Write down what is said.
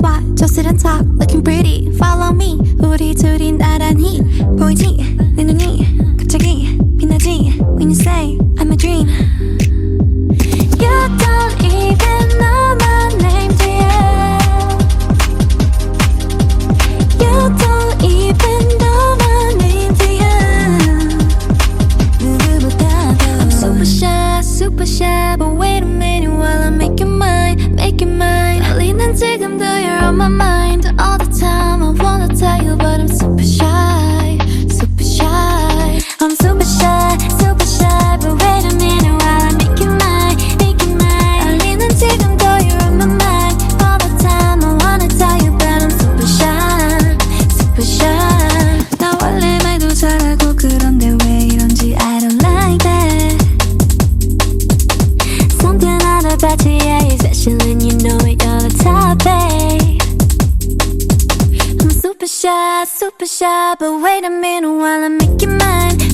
spot, just sit and talk, looking pretty. Follow me, 우리 둘이 나란히, pointy. super shy, super shy But wait a minute while I make you mine